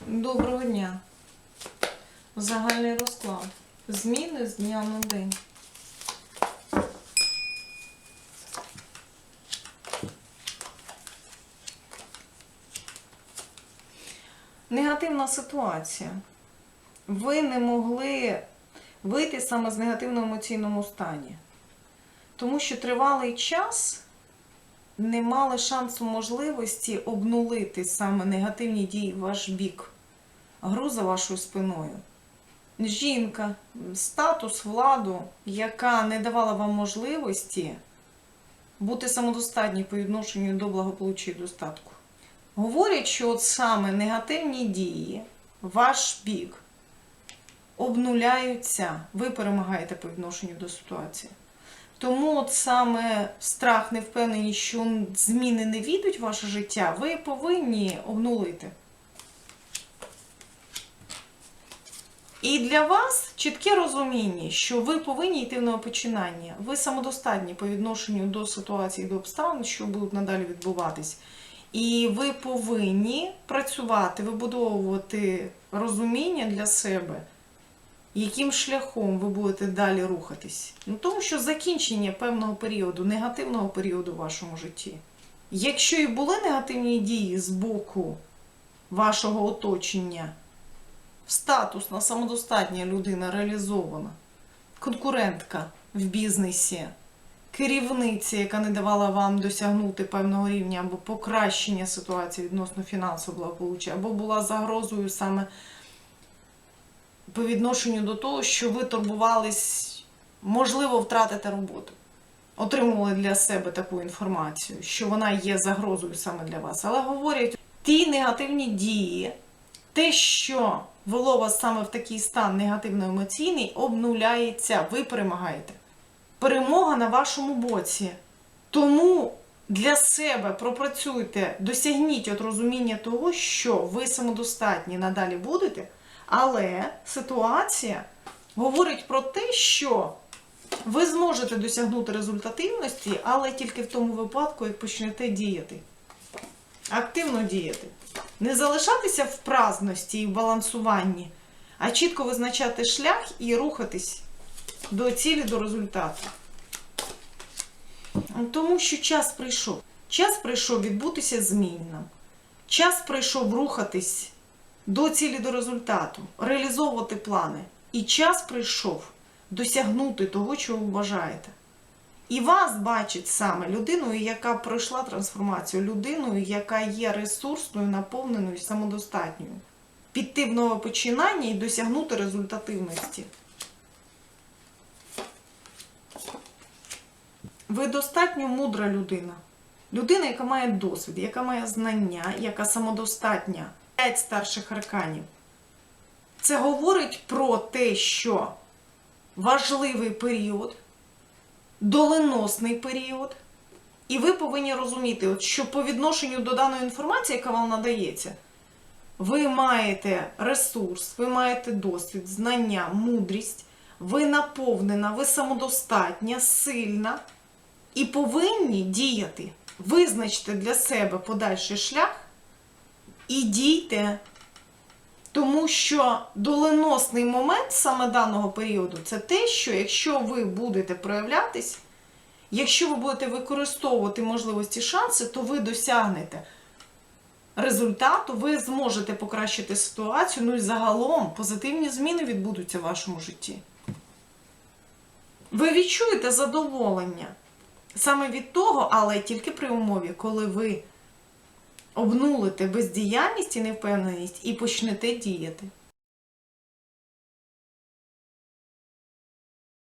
Доброго дня. Загальний розклад. Зміни з дня на день. Негативна ситуація. Ви не могли вийти саме з негативного емоційному стані. Тому що тривалий час не мали шансу можливості обнулити саме негативні дії в ваш бік, гру за вашою спиною. Жінка, статус, владу, яка не давала вам можливості бути самодостатньою по відношенню до благополуччя і достатку. Говорять, що от саме негативні дії, ваш бік, обнуляються, ви перемагаєте по відношенню до ситуації. Тому от саме страх, невпевненість, що зміни не війдуть в ваше життя, ви повинні обнулити. І для вас чітке розуміння, що ви повинні йти в новопочинання. Ви самодостатні по відношенню до ситуації, до обставин, що будуть надалі відбуватись. І ви повинні працювати, вибудовувати розуміння для себе, яким шляхом ви будете далі рухатись. Ну, тому що закінчення певного періоду, негативного періоду в вашому житті. Якщо і були негативні дії з боку вашого оточення, статусна, самодостатня людина реалізована, конкурентка в бізнесі, керівниця, яка не давала вам досягнути певного рівня або покращення ситуації відносно фінансового благополуччя, або була загрозою саме по відношенню до того, що ви турбувались, можливо, втратити роботу. Отримували для себе таку інформацію, що вона є загрозою саме для вас. Але говорять, ті негативні дії, те, що вело вас саме в такий стан негативно-емоційний, обнуляється, ви перемагаєте. Перемога на вашому боці. Тому для себе пропрацюйте, досягніть от розуміння того, що ви самодостатні надалі будете, але ситуація говорить про те, що ви зможете досягнути результативності, але тільки в тому випадку, як почнете діяти. Активно діяти. Не залишатися в праздності і в балансуванні, а чітко визначати шлях і рухатись до цілі, до результату. Тому що час прийшов. Час прийшов відбутися змінним. Час прийшов рухатись до цілі, до результату, реалізовувати плани. І час прийшов досягнути того, чого ви бажаєте. І вас бачить саме людиною, яка пройшла трансформацію, людиною, яка є ресурсною, наповненою, самодостатньою. Піти в нове починання і досягнути результативності. Ви достатньо мудра людина. Людина, яка має досвід, яка має знання, яка самодостатня. П'ять старших арканів. Це говорить про те, що важливий період, доленосний період. І ви повинні розуміти, от, що по відношенню до даної інформації, яка вам надається, ви маєте ресурс, ви маєте досвід, знання, мудрість, ви наповнена, ви самодостатня, сильна і повинні діяти. Визначте для себе подальший шлях і дійте. Тому що доленосний момент саме даного періоду це те, що якщо ви будете проявлятись, якщо ви будете використовувати можливості шанси, то ви досягнете результату, ви зможете покращити ситуацію, ну і загалом позитивні зміни відбудуться в вашому житті. Ви відчуєте задоволення саме від того, але тільки при умові, коли ви обнулите бездіяльність і невпевненість і почнете діяти.